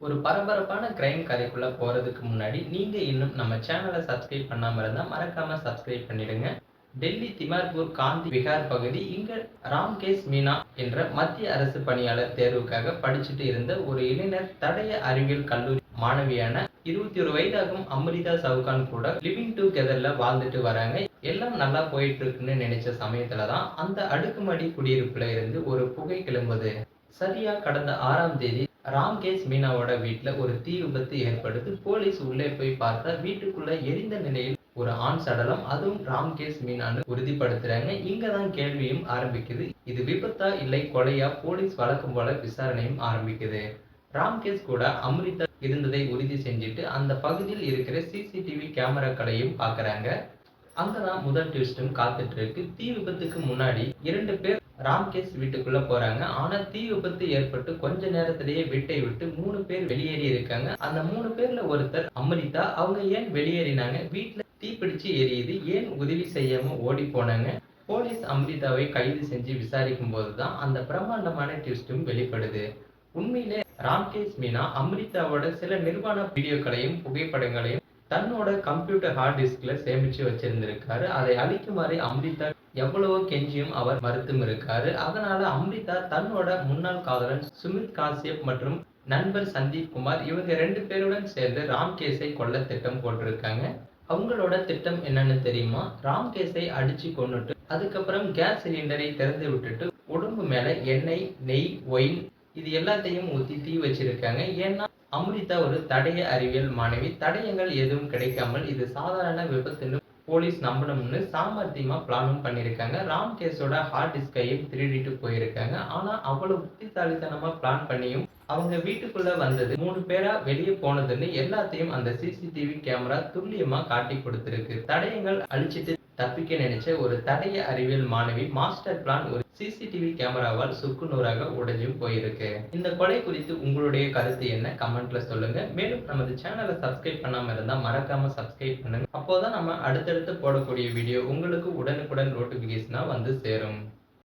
ஒரு பரபரப்பான கிரைம் கதைக்குள்ள போறதுக்கு முன்னாடி நீங்க இன்னும் நம்ம சேனலை சப்ஸ்கிரைப் பண்ணாம இருந்தா மறக்காம சப்ஸ்கிரைப் பண்ணிடுங்க. டெல்லி திமார்பூர் காந்தி விகார் பகுதி இங்க ராம்கேஷ் மீனா என்ற மத்திய அரசு பணியாளர் தேர்வுக்காக படிச்சுட்டு இருந்த ஒரு இளைஞர் தடய அறிவியல் கல்லூரி மாணவியான இருபத்தி ஒரு வயதாகும் அம்ரிதா சவுகான் கூட லிவிங் டுகெதர்ல வாழ்ந்துட்டு வராங்க. எல்லாம் நல்லா போயிட்டு இருக்குன்னு நினைச்ச சமயத்துல தான் அந்த அடுக்குமாடி குடியிருப்புல இருந்து ஒரு புகை கிளம்புது. சரியா கடந்த ஆறாம் தேதி ராம்கேஷ் மீனாவோட வீட்டுல ஒரு தீ விபத்து ஏற்படுது. போலீஸ் உள்ளே போய் பார்த்தா வீட்டுக்குள்ள எரிந்த நிலையில் ஒரு ஆண் சடலம் அதுவும் ராம்கேஷ் மீனான்னு உறுதிப்படுத்துறாங்க. இங்கதான் கேள்வியும் ஆரம்பிக்குது. இது விபத்தா இல்லை கொலையா? போலீஸ் வழக்கம் போல விசாரணையும் ஆரம்பிக்குது. ராம்கேஷ் கூட அம்ரிதா இருந்ததை உறுதி செஞ்சுட்டு அந்த பகுதியில் இருக்கிற சிசிடிவி கேமராக்களையும் பார்க்கறாங்க. அங்கதான் முதல் ட்விஸ்டும் காத்துட்டு இருக்கு தீ விபத்துக்கு முன்னாடி இரண்டு பேர் ராம்கேஷ் வீட்டுக்குள்ள போறாங்க. ஆனா தீ விபத்து ஏற்பட்டு கொஞ்ச நேரத்திலேயே வீட்டை விட்டு மூணு பேர் வெளியேறி இருக்காங்க. அந்த மூணு பேர்ல ஒருத்தர் அம்ரிதா. அவங்க ஏன் வெளியேறினாங்க? வீட்டுல தீப்பிடிச்சு எரியுது. ஏன் உதவி செய்யாம ஓடி போனாங்க? போலீஸ் அம்ரிதாவை கைது செஞ்சு விசாரிக்கும் போதுதான் அந்த பிரம்மாண்டமான ட்விஸ்டும் வெளிப்படுது. உண்மையிலே ராம்கேஷ் மீனா அம்ரிதாவோட சில நிர்வாண வீடியோக்களையும் புகைப்படங்களையும் தன்னோட கம்ப்யூட்டர் ஹார்ட் டிஸ்க்ல சேமிச்சு வச்சிருந்திருக்காரு. அதை அழிக்குமாறு அம்ரிதா எவ்வளவோ கெஞ்சியும் அவர் மறுத்தும் இருக்காரு. அதனால அம்ரிதா தன்னோட முன்னாள் காதலன் சுமித் காசியப் மற்றும் நண்பர் சந்தீப் குமார் இவங்க ரெண்டு பேருடன் சேர்ந்து ராம்கேஷை கொல்ல திட்டம் போட்டிருக்காங்க. அவங்களோட திட்டம் என்னன்னு தெரியுமா? ராம்கேஷை அடிச்சு கொண்டுட்டு அதுக்கப்புறம் கேஸ் சிலிண்டரை திறந்து விட்டுட்டு உடம்பு மேல எண்ணெய் நெய் ஒயின் இது எல்லாத்தையும் ஊத்தி தீ வச்சிருக்காங்க. ஏன்னா அம்ரிதா ஒரு தடய அறிவியல் மாணவி. தடயங்கள் எதுவும் கிடைக்காமல் இது சாதாரண விபத்துன்னு போலீஸ் நம்பணும்னு சாமர்த்தியமா பிளானும் பண்ணியிருக்காங்க. ராம்கேஷோட ஹார்ட் டிஸ்கையும் திருடிட்டு போயிருக்காங்க. ஆனா அவ்வளவு புத்திசாலித்தனமா பிளான் பண்ணியும் அவங்க வீட்டுக்குள்ள வந்தது மூணு பேரா வெளியே போனதுன்னு எல்லாத்தையும் அந்த சிசிடிவி கேமரா துல்லியமா காட்டி கொடுத்திருக்கு. தடயங்கள் அழிச்சிட்டு தப்பிக்க நினைச்ச ஒரு தடய அறிவியல் மாணவி மாஸ்டர் பிளான் ஒரு சிசிடிவி கேமராவால் சுக்குநூறாக உடைஞ்சும் போயிருக்கு. இந்த கொலை குறித்து உங்களுடைய கருத்து என்ன? கமெண்ட்ல சொல்லுங்க. மேலும் நமது சேனலை சப்ஸ்கிரைப் பண்ணாம இருந்தா மறக்காம சப்ஸ்கிரைப் பண்ணுங்க. அப்போதான் நம்ம அடுத்தடுத்து போடக்கூடிய வீடியோ உங்களுக்கு உடனுக்குடன் நோட்டிபிகேஷனா வந்து சேரும்.